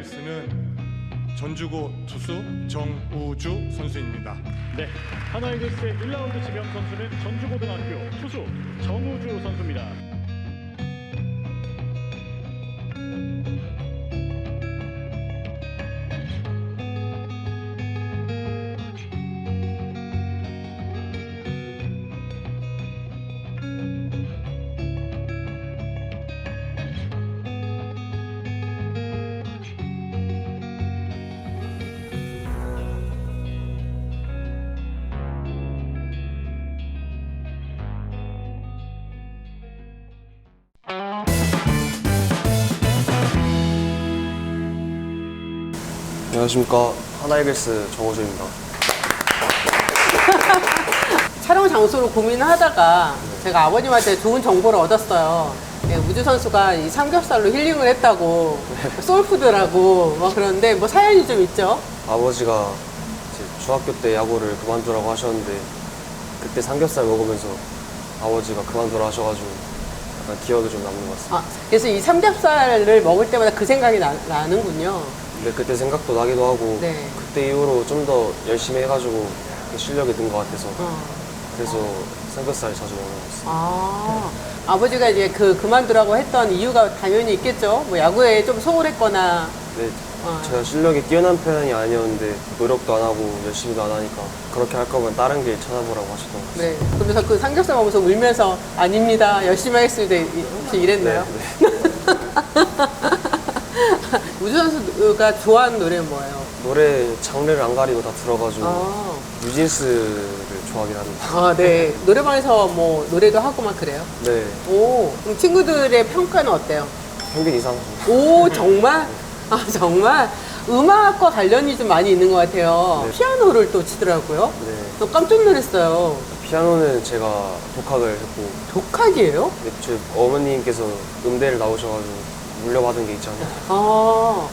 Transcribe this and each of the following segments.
하나이글스는 전주고 투수 정우주 선수입니다. 네, 하나이글스의 1라운드 지명 선수는 전주고등학교 투수 정우주 선수입니다. 안녕하십니까 하나이글스 정호주입니다. 촬영 장소를 고민을 하다가 제가 아버님한테 좋은 정보를 얻었어요. 예, 우주 선수가 이 삼겹살로 힐링을 했다고 소울푸드라고 뭐 그런데 뭐 사연이 좀 있죠. 아버지가 이제 중학교 때 야구를 그만두라고 하셨는데 그때 삼겹살 먹으면서 아버지가 그만두라 하셔가지고 약간 기억이 좀 남는 것 같습니다. 아, 그래서 이 삼겹살을 먹을 때마다 그 생각이 나, 나는군요. 근데 그때 생각도 나기도 하고 네. 그때 이후로 좀 더 열심히 해가지고 실력이 는 것 같아서 어. 그래서 삼겹살 자주 먹는 것 같습니다. 아, 아버지가 이제 그 그만두라고 했던 이유가 당연히 있겠죠. 뭐 야구에 좀 소홀했거나. 근데 어. 제가 실력이 뛰어난 편이 아니었는데 노력도 안 하고 열심히도 안 하니까 그렇게 할 거면 다른 길 찾아보라고 하셨던 것 같습니다. 네. 그러면서 그 삼겹살 먹으면서 울면서 아닙니다. 열심히 하겠습니다. 이- 혹시 이랬나요? 네. 우주 선수가 좋아하는 노래는 뭐예요? 노래 장르를 안 가리고 다 들어가지고 아, 뉴진스를 좋아하긴 합니다. 아, 네. 노래방에서 뭐 노래도 하고 막 그래요? 네, 오, 그럼 친구들의 평가는 어때요? 평균 이상. 오, 정말? 아, 정말? 음악과 관련이 좀 많이 있는 것 같아요. 네. 피아노를 또 치더라고요. 네, 저 깜짝 놀랐어요. 피아노는 제가 독학을 했고 독학이에요? 네, 제 어머님께서 음대를 나오셔가지고 물려받은 게 있잖아요. 아,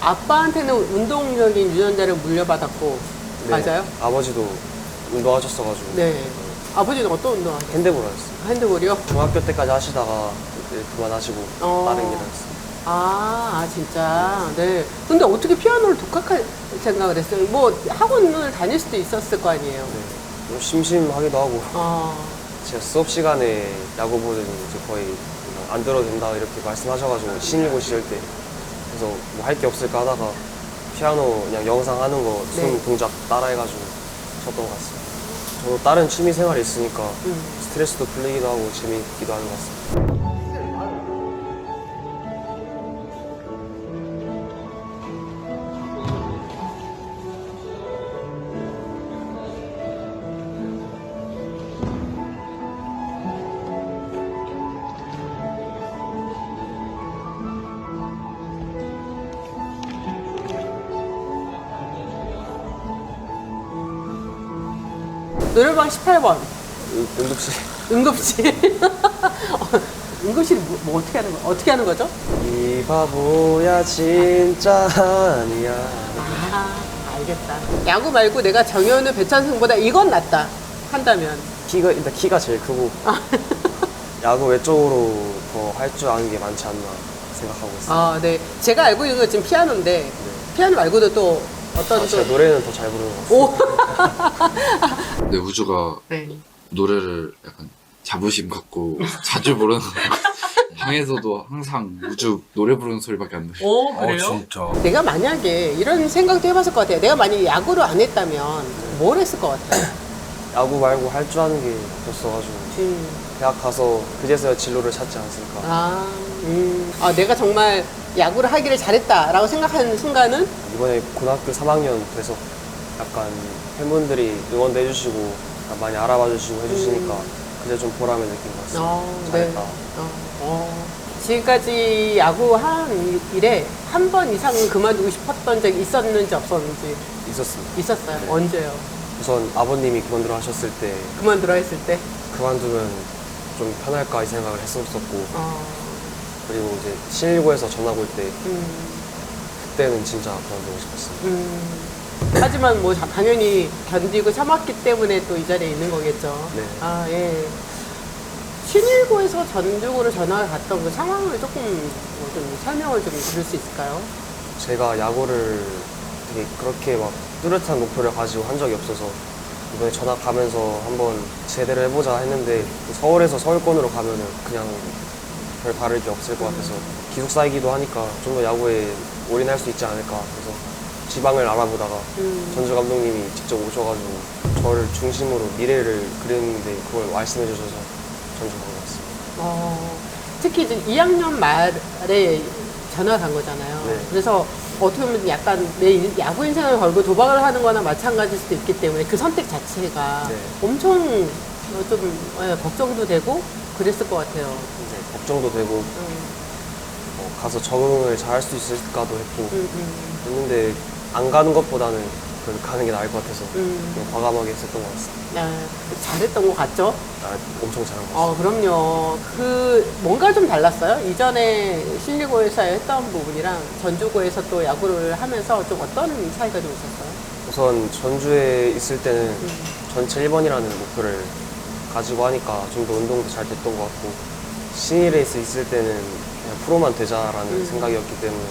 아빠한테는 운동적인 유전자를 물려받았고, 네, 맞아요? 아버지도 운동하셨어가지고 네. 아버지는 어떤 운동 하세요? 핸드볼 하셨어요. 핸드볼이요? 중학교 때까지 하시다가 이제 그만하시고 어. 다른 일 하셨어요. 아, 아, 진짜. 네. 근데 어떻게 피아노를 독학할 생각을 했어요? 뭐 학원을 다닐 수도 있었을 거 아니에요? 네, 좀 심심하기도 하고 아, 제가 수업 시간에 야구 보더니 이제 거의 안 들어도 된다 이렇게 말씀하셔가지고 신일고 시절 때 그래서 뭐 할 게 없을까 하다가 피아노 그냥 영상 하는 거 손 네. 동작 따라해가지고 쳤던 것 같습니다. 저도 다른 취미 생활이 있으니까 음. 스트레스도 풀리기도 하고 재미있기도 하는 것 같습니다. 노래방 18번. 응- 응급실 응급실. 어, 응급실이 뭐, 뭐 어떻게 하는 거, 어떻게 하는 거죠? 이 바보야 진짜 아니야 아, 알겠다. 야구 말고 내가 정현우 배찬승보다 이건 낫다. 한다면. 키가 일단 키가 제일 크고 야구 외적으로 더 할 줄 아는 게 많지 않나 생각하고 있습니다. 아, 네. 제가 알고 있는 건 지금 피아노인데, 피아노 말고도 또 어떤 아, 또. 제가 노래는 더 잘 부르는 것. 오! 근데 우주가 네. 노래를 약간 자부심 갖고 자주 부르는 거 방에서도 항상 우주 노래 부르는 소리밖에 안 들려 오, 그래요? 내가 만약에 이런 생각도 해봤을 것 같아요. 내가 만약에 야구를 안 했다면 뭘 했을 것 같아요? 야구 말고 할 줄 아는 게 없어가지고 음. 대학 가서 그제서야 진로를 찾지 않았을까. 아, 음. 아, 내가 정말 야구를 하기를 잘했다라고 생각하는 순간은 이번에 고등학교 3학년 돼서 약간 팬분들이 응원도 해주시고 많이 알아봐 주시고 해주시니까 그제 좀 보람을 느낀 것 같습니다. 어, 잘했다. 어, 어. 지금까지 야구 한 일에 한 번 이상은 그만두고 싶었던 적이 있었는지 없었는지 있었습니다. 있었어요. 네. 언제요? 우선 아버님이 그만두라 하셨을 때 그만두라 했을 때? 그만두면 좀 편할까 이 생각을 했었었고 어, 그리고 이제 신일고에서 전학 올때 음, 그때는 진짜 그만두고 싶었습니다. 음. 하지만 뭐 자- 당연히 견디고 참았기 때문에 또 이 자리에 있는 거겠죠. 네. 아, 예. 신일고에서 전주고로 전화를 갔던 그 상황을 조금 뭐좀 설명을 좀 들을 수 있을까요? 제가 야구를 되게 그렇게 막 뚜렷한 목표를 가지고 한 적이 없어서 이번에 전학 가면서 한번 제대로 해보자 했는데 서울에서 서울권으로 가면은 그냥 별 다를 게 없을 것 같아서 기숙사이기도 하니까 좀 더 야구에 올인할 수 있지 않을까 그래서 지방을 알아보다가 음. 전주 감독님이 직접 오셔가지고 저를 중심으로 미래를 그렸는데 그걸 말씀해 주셔서 전주 간것 같습니다. 어, 특히 이제 2학년 말에 전화 간 거잖아요. 네. 그래서 어떻게 보면 약간 내 인- 야구 인생을 걸고 도박을 하는 거나 마찬가지일 수도 있기 때문에 그 선택 자체가 네. 엄청 어, 좀 예, 걱정도 되고 그랬을 것 같아요. 네, 걱정도 되고 음, 어, 가서 적응을 잘 할 수 있을까도 했고 음, 음, 했는데 안 가는 것보다는 그래도 가는 게 나을 것 같아서 음. 그냥 과감하게 했었던 것 같습니다. 네, 잘했던 것 같죠? 아, 엄청 잘한 것 같습니다. 어, 그럼요. 그, 뭔가 좀 달랐어요? 이전에 실리고에서 했던 부분이랑 전주고에서 또 야구를 하면서 좀 어떤 차이가 좀 있었어요? 우선 전주에 있을 때는 음. 전체 1번이라는 목표를 가지고 하니까 좀 더 운동도 잘 됐던 것 같고 신일에서 있을 때는 그냥 프로만 되자라는 음. 생각이었기 때문에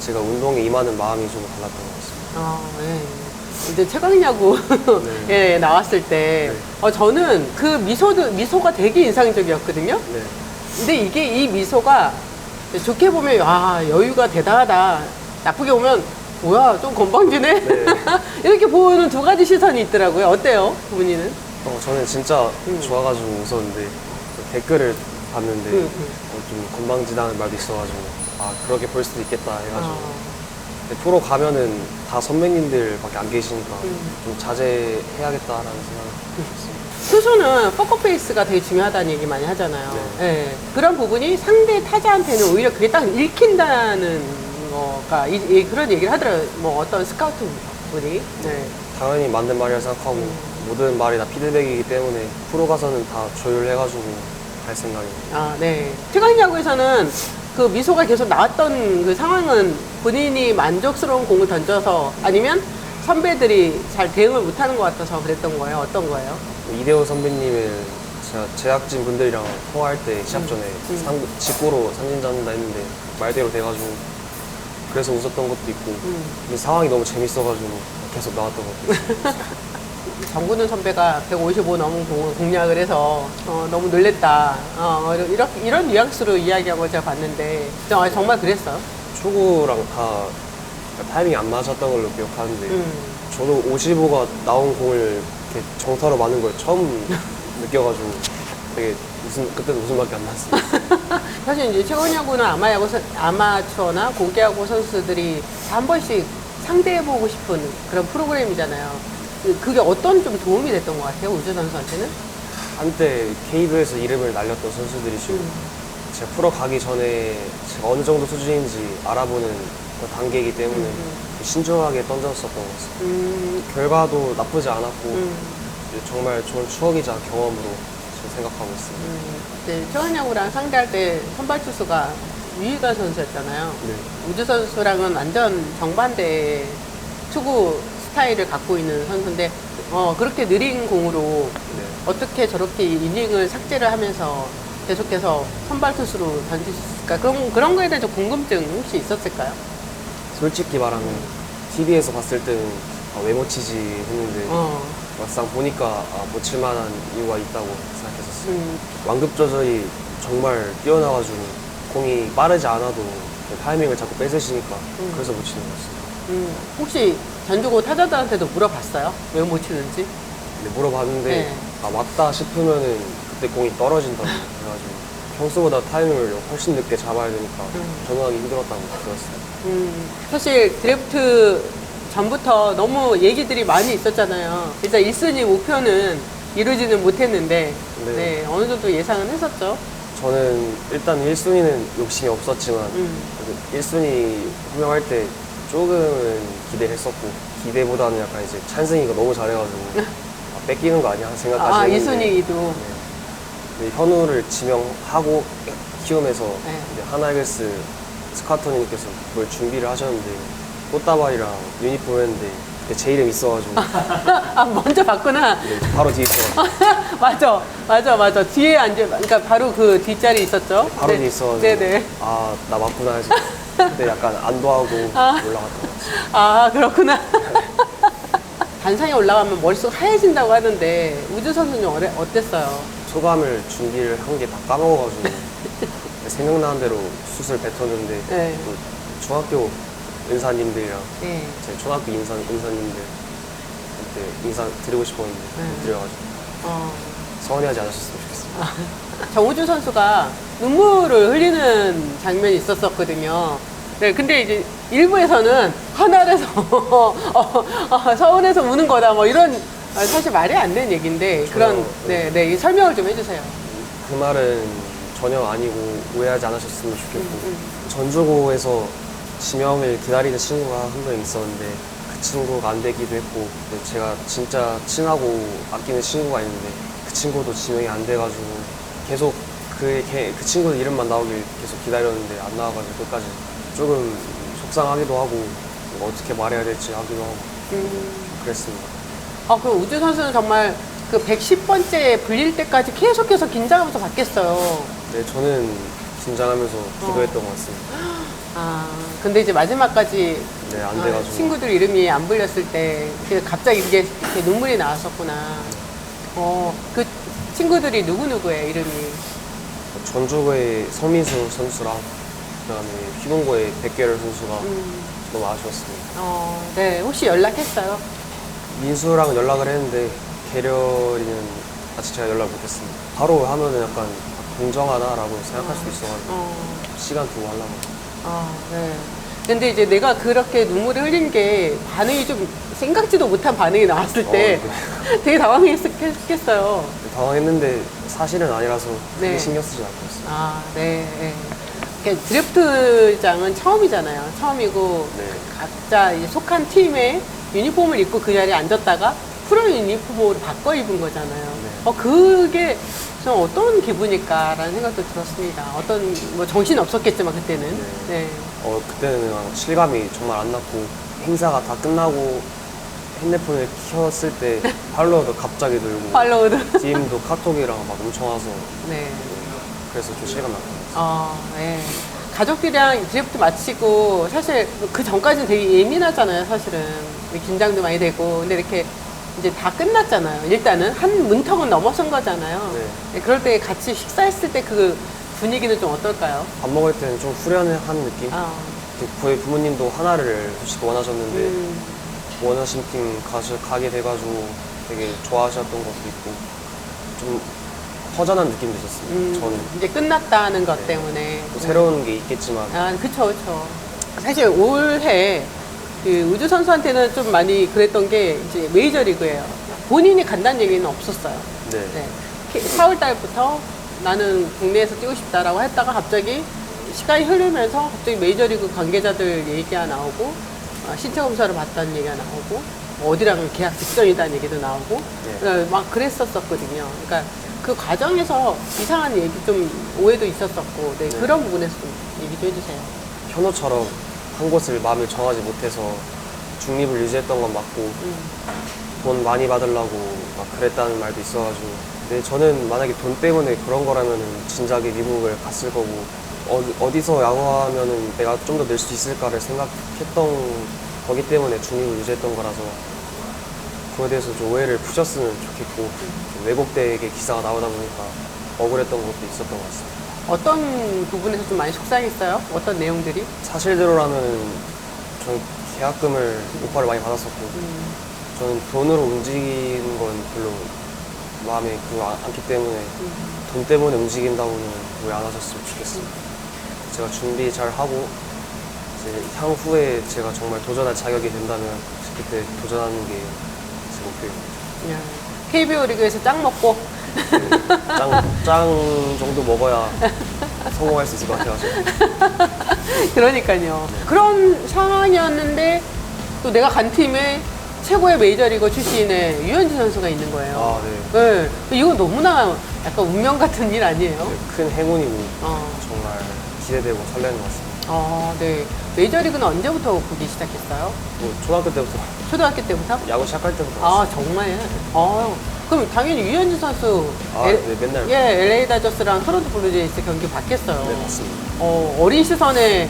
제가 운동에 임하는 마음이 좀 달랐던 것 같습니다. 아, 예. 이제 최강야구 네. 예, 나왔을 때, 네. 어, 저는 그 미소도, 미소가 되게 인상적이었거든요? 네. 근데 이게 이 미소가 좋게 보면, 아, 여유가 대단하다. 나쁘게 보면, 뭐야, 좀 건방지네? 네. 이렇게 보는 두 가지 시선이 있더라고요. 어때요, 본인은? 어, 저는 진짜 음. 좋아가지고 웃었는데 댓글을 봤는데 음, 음. 어, 좀 건방지다는 말도 있어가지고 아 그렇게 볼 수도 있겠다 해가지고 아, 근데 프로 가면은 다 선배님들밖에 안 계시니까 음. 좀 자제해야겠다라는 생각이 들었습니다. 투수는 포커페이스가 되게 중요하다는 얘기 많이 하잖아요. 네. 예. 그런 부분이 상대 타자한테는 오히려 그게 딱 읽힌다는 거가 이, 이- 그런 얘기를 하더라고요. 뭐 어떤 스카우트 분이. 네. 당연히 맞는 말이라 생각하고 음. 모든 말이 다 피드백이기 때문에 프로 가서는 다 조율해가지고 갈 생각입니다. 아, 네. 최강 야구에서는 그 미소가 계속 나왔던 그 상황은 본인이 만족스러운 공을 던져서 아니면 선배들이 잘 대응을 못하는 것 같아서 그랬던 거예요. 어떤 거예요? 이대호 선배님을 제가 제작진 분들이랑 통화할 때 시합 전에 음. 상, 직구로 삼진 잡는다 했는데 말대로 돼가지고 그래서 웃었던 것도 있고 음. 근데 상황이 너무 재밌어가지고 계속 나왔던 것도 있어요. 정근우 선배가 155 넘은 공략을 해서 어, 너무 놀랬다. 어, 이런, 이런 뉘앙스로 이야기하고 제가 봤는데 정- 정말 그랬어요. 초구랑 다 타이밍이 안 맞았던 걸로 기억하는데 음. 저도 55가 나온 공을 이렇게 정타로 맞는 걸 처음 느껴가지고 되게 웃음 그때도 웃음밖에 안 났습니다. 사실 이제 최고야구는 아마야구 선- 아마추어나 고기야구 선수들이 다한 번씩 상대해보고 싶은 그런 프로그램이잖아요. 그- 그게 어떤 좀 도움이 됐던 것 같아요, 우주 선수한테는? 한때 KBO에서 이름을 날렸던 선수들이시고 음. 제가 프로 가기 전에 제가 어느 정도 수준인지 알아보는 그 단계이기 때문에 음, 신중하게 던졌었던 것 같습니다. 음, 결과도 나쁘지 않았고 음, 정말 좋은 추억이자 경험으로 지금 생각하고 있습니다. 음. 네, 최원야구랑 상대할 때 선발 투수가 유희관 선수였잖아요. 네. 우주 선수랑은 완전 정반대의 투구 스타일을 갖고 있는 선수인데 어, 그렇게 느린 공으로 네. 어떻게 저렇게 이닝을 삭제를 하면서 계속해서 선발 투수로 던질 수 있을까? 그런 그런 거에 좀 궁금증 혹시 있었을까요? 솔직히 말하면 TV에서 봤을 때는 아, 왜 못 치지 했는데 어, 막상 보니까 아, 못 칠만한 이유가 있다고 생각했었어요. 음, 완급 조절이 정말 뛰어나가지고 공이 빠르지 않아도 그 타이밍을 자꾸 뺏으시니까 음. 그래서 못 치는 거였어요. 음. 혹시 전주고 타자들한테도 물어봤어요? 왜 못 치는지? 근데 물어봤는데 네. 아 맞다 싶으면은 그때 공이 떨어진다고 그래가지고 평소보다 타이밍을 훨씬 늦게 잡아야 되니까 음. 적응하기 힘들었다고 들었어요. 음, 사실 드래프트 전부터 너무 얘기들이 많이 있었잖아요. 일단 1순위 목표는 이루지는 못했는데, 네. 네, 어느 정도 예상은 했었죠. 저는 일단 1순위는 욕심이 없었지만 음, 1순위 호명할 때 조금은 기대를 했었고 기대보다는 약간 이제 찬승이가 너무 잘해가지고 아, 뺏기는 거 아니야 생각까지 아, 했는데 2순위도. 근데 현우를 지명하고 키움에서 네. 이제 하나이글스 스카토님께서 그걸 준비를 하셨는데 꽃다발이랑 유니폼이었는데 그때 제 이름 있어가지고 아, 먼저 봤구나. 네, 바로 뒤에 있어가지고 맞아, 맞아, 맞아. 뒤에 앉아, 그러니까 바로 그 뒷자리 있었죠. 바로 네. 뒤에 있어가지고 네네. 아나 맞구나 해서 그때 약간 안도하고 올라갔던 것 같습니다. 아 그렇구나. 단상에 올라가면 머릿속 하얘진다고 하는데 우주 선수는 어래- 어땠어요? 소감을 준비를 한 게 다 까먹어가지고 생각나는 대로 수술 뱉었는데 네. 또 중학교 은사님들이랑 네. 제 초등학교 인사, 은사님들 그때 인사 드리고 싶었는데 네. 못 드려가지고 어. 서운해하지 않으셨으면 좋겠습니다. 정우주 선수가 눈물을 흘리는 장면이 있었었거든요. 네, 근데 이제 일부에서는 하늘에서 어, 어, 서울에서 우는 거다 뭐 이런 아, 사실 말이 안 되는 얘기인데 그런 저요, 네, 네, 이 설명을 좀 해주세요. 그 말은 전혀 아니고 오해하지 않으셨으면 좋겠고 음, 전주고에서 지명을 기다리는 친구가 한 명 있었는데 그 친구가 안 되기도 했고 근데 제가 진짜 친하고 아끼는 친구가 있는데 그 친구도 지명이 안 돼가지고 계속 그, 걔- 그 친구 이름만 나오길 계속 기다렸는데 안 나와가지고 끝까지 조금 속상하기도 하고 어떻게 말해야 될지 하기도 하고 음. 그랬습니다. 아, 그 우주 선수는 정말 그 110번째 불릴 때까지 계속해서 긴장하면서 받겠어요. 네, 저는 긴장하면서 기도했던 것 같습니다. 아, 근데 이제 마지막까지 네, 안 아, 돼가지고. 친구들 이름이 안 불렸을 때 갑자기 이게 이렇게 눈물이 나왔었구나. 어, 그 친구들이 누구누구예요, 이름이? 전주고의 서민수 선수랑 그다음에 휘문고의 백계열 선수가 음, 너무 아쉬웠습니다. 어, 네, 혹시 연락했어요? 민수랑 연락을 했는데 계렬이는 아직 제가 연락 못했습니다. 바로 하면은 약간 공정하나라고 생각할 수도 있어가지고 어, 시간 두고 하려고. 아, 네. 근데 이제 내가 그렇게 눈물을 흘린 게 반응이 좀 생각지도 못한 반응이 나왔을 때 어, 되게 당황했겠어요. 당황했는데 사실은 아니라서 크게 네. 신경 쓰지 않고 있어요. 아, 네. 네. 이렇게 드래프트장은 처음이잖아요. 처음이고 네. 각자 이제 속한 팀의 유니폼을 입고 그 자리에 앉았다가 프로 유니폼으로 바꿔 입은 거잖아요. 네. 어, 그게 좀 어떤 기분일까라는 생각도 들었습니다. 어떤 뭐 정신 없었겠지만 그때는. 네. 네. 어 그때는 실감이 정말 안 났고 행사가 다 끝나고 핸드폰을 켰을 때 팔로워도 갑자기 들고 팔로우도. DM도 카톡이랑 막 엄청 와서 네. 그래서 좀 실감 같아요. 어, 네. 가족들이랑 드래프트 마치고 사실 그 전까지는 되게 예민하잖아요, 사실은. 긴장도 많이 되고. 근데 이렇게 이제 다 끝났잖아요. 일단은 한 문턱은 넘어선 거잖아요. 네. 네, 그럴 때 같이 식사했을 때 그 분위기는 좀 어떨까요? 밥 먹을 때는 좀 후련한 느낌? 아, 저희 부모님도 하나를 솔직히 원하셨는데 음, 원하신 팀 가시, 가게 돼가지고 되게 좋아하셨던 것도 있고 좀 허전한 느낌도 있었습니다. 음, 저는 이제 끝났다는 것 네. 때문에. 또 새로운 게 있겠지만 아, 그쵸, 그쵸. 사실 올해 그 우주 선수한테는 좀 많이 그랬던 게 이제 메이저리그예요. 본인이 간다는 얘기는 없었어요. 네. 네. 4월 달부터 나는 국내에서 뛰고 싶다라고 했다가 갑자기 시간이 흐르면서 갑자기 메이저리그 관계자들 얘기가 나오고 어, 신체 검사를 받다는 얘기가 나오고 뭐 어디랑 계약 직전이다는 얘기도 나오고 네. 어, 막 그랬었었거든요. 그러니까 그 과정에서 이상한 얘기 좀 오해도 있었었고 네, 네. 그런 부분에서 좀 얘기 좀 해주세요. 현호처럼 한 곳을 마음을 정하지 못해서 중립을 유지했던 건 맞고 음. 돈 많이 받으려고 막 그랬다는 말도 있어가지고 근데 저는 만약에 돈 때문에 그런 거라면은 진작에 미국을 갔을 거고 어디, 어디서 야구하면은 내가 좀더늘수 있을까를 생각했던 거기 때문에 중립을 유지했던 거라서 그거에 대해서 좀 오해를 푸셨으면 좋겠고 좀 왜곡되게 기사가 나오다 보니까 억울했던 것도 있었던 것 같습니다. 어떤 부분에서 좀 많이 속상했어요? 어떤 내용들이? 사실대로라면은 저는 계약금을 오퍼를 많이 받았었고 음. 저는 돈으로 움직이는 건 별로 마음에 그거 안- 않기 때문에 음. 돈 때문에 움직인다고는 왜안 하셨으면 좋겠습니다. 제가 준비 잘 하고 이제 향후에 제가 정말 도전할 자격이 된다면 그때 도전하는 게 제 목표입니다. KBO 리그에서 짱 먹고 짱, 짱 정도 먹어야 성공할 수 있을 것 같아가지고 그러니까요. 그런 상황이었는데 또 내가 간 팀에 최고의 메이저리거 출신의 유현진 선수가 있는 거예요. 아, 네. 네. 이거 너무나 약간 운명 같은 일 아니에요? 네, 큰 행운이고 어, 정말 기대되고 설레는 것 같습니다. 어, 네. 메이저리그는 언제부터 보기 시작했어요? 뭐 초등학교 때부터 초등학교 때부터? 야구 시작할 때부터 아, 정말? 어, 그럼 당연히 유현진 선수. 아, 엘- 네, 맨날 예, LA 다저스랑 토론토 블루제이스 경기 봤겠어요. 네, 맞습니다. 어, 어린 시선에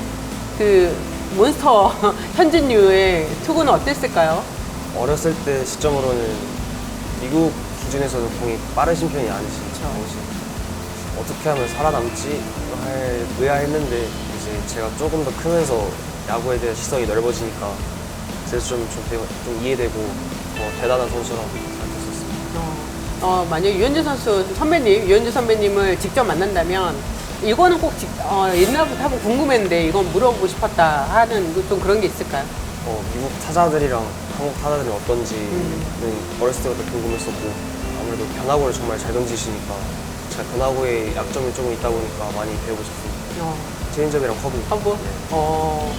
그 몬스터 현진유의 투구는 어땠을까요? 어렸을 때 시점으로는 미국 기준에서도 공이 빠르신 편이 아니시죠. 당시 어떻게 하면 살아남지 할 의아했는데 이제 제가 조금 더 크면서 야구에 대한 시선이 넓어지니까 그래서 좀, 좀, 좀 이해되고 더 대단한 선수라고 생각했었습니다. 어, 어, 만약 유현주 선수 선배님, 유현주 선배님을 직접 만난다면 이거는 꼭 직- 어, 옛날부터 한번 궁금했는데 이건 물어보고 싶었다 하는 그좀 그런 게 있을까요? 어, 미국 타자들이랑 한국 타자들이 어떤지는 어렸을 때부터 궁금했었고 아무래도 변화구를 정말 잘 던지시니까 제가 변화구에 약점이 조금 있다 보니까 많이 배우고 싶습니다. 어, 체인점이랑 커브. 한번 네. 어,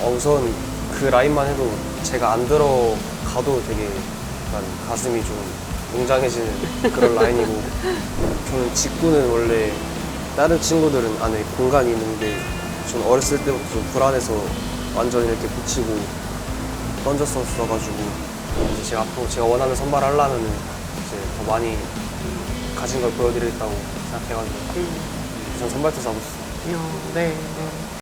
어, 우선 그 라인만 해도 제가 안 들어가도 되게 약간 가슴이 좀 웅장해지는 그런 라인이고 저는 직구는 원래 다른 친구들은 안에 공간이 있는데 저는 어렸을 때부터 좀 불안해서 완전 이렇게 붙이고 던졌었어가지고 이제 제가 앞으로 제가 원하는 선발을 하려면 이제 더 많이 가진 걸 보여드리겠다고 생각해가지고 음, 우선 선발 투수 하고 싶습니다. 어, 네, 네.